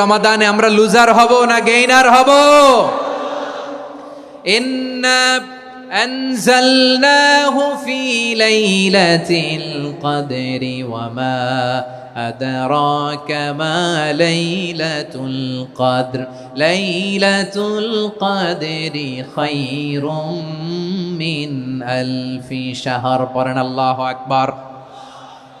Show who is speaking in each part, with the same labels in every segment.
Speaker 1: রমাদানে আমরা লুজার হব না গেইনার হব ইন্না أنزلناه في ليلة القدر وما أدراك ما ليلة القدر ليلة القدر خير من ألف شهر قرن الله أكبر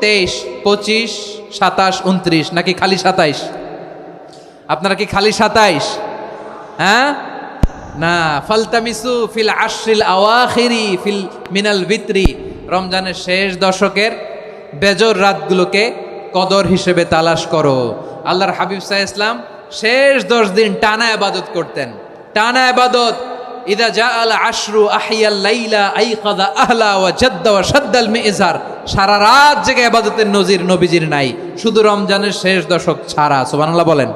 Speaker 1: তেইশ, পঁচিশ, সাতাশ, উনত্রিশ, নাকি খালি সাতাইশ? আপনারা কি খালি সাতাইশ? হ্যাঁ? না, ফালতামিসু ফিল আশ্রিল আওয়াখিরি ফিল মিনাল ভিত্রি। রমজানের শেষ দশকের বেজর রাতগুলোকে কদর হিসেবে তালাশ করো। আল্লাহর হাবিব সাহা ইসলাম শেষ দশ দিন টানা আবাদত করতেন। টানা আবাদত ইদা জা আল আশরু আহিয়াল লাইলা আইকাদা আহলা ওয়া জাদ্দা ওয়া সাদ্দাল মিজার। সারা রাত জেগে আবাদতের নজির নবীজির নাই। শুধু রমজানের শেষ দশক ছাড়া, সুবহানাল্লাহ বলেন।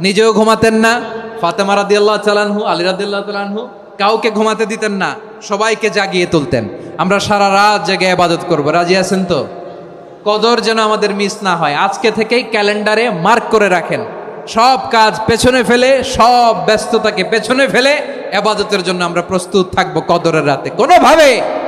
Speaker 1: নিজেও ঘুমাতেন না। ফাতেমা রাদিয়াল্লাহু তাআলাহু আলী রাদিয়াল্লাহু তাআলাহু কাউকে ঘুমাতে দিতেন না। সবাইকে জাগিয়ে তুলতেন। আমরা সারা রাত জেগে আবাদত করব। রাজি আছেন তো? কদর যেন আমাদের মিস না হয়। আজকে থেকেই ক্যালেন্ডারে মার্ক করে রাখেন। সব কাজ পেছনে ফেলে, সব ব্যস্ততাকে পেছনে ফেলে আবাদতের জন্য আমরা প্রস্তুত থাকব কদরের রাতে। কোনোভাবে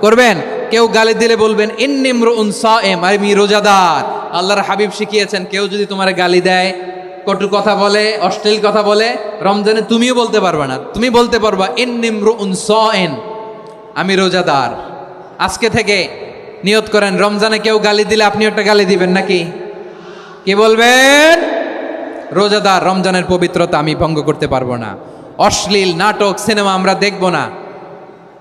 Speaker 1: করবেন? কেউ গালি দিলে বলবেন ইন্নিমরু উনসাএম আমি রোজাদার। আল্লাহর হাবিব শিখিয়েছেন, কেউ যদি তোমার গালি দেয়, কটু কথা বলে, অশ্লীল কথা বলে, রমজানে তুমিও বলতে পারবে না। তুমি বলতে পারবা ইন্নিমরু উনসাএন আমি রোজাদার। আজকে থেকে নিয়ত করেন, রমজানে কেউ গালি দিলে আপনি একটা গালি দিবেন নাকি? কি বলবেন? রোজাদার, রমজানের পবিত্রতা আমি ভঙ্গ করতে পারব না। অশ্লীল নাটক, সিনেমা আমরা দেখব না।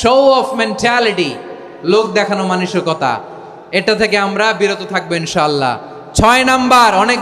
Speaker 1: শো অফ মেন্টালিটি লোক দেখানো মানসিকতা। এটা থেকে আমরা বিরত থাকব ইনশাল্লাহ ছয় নাম্বার, অনেক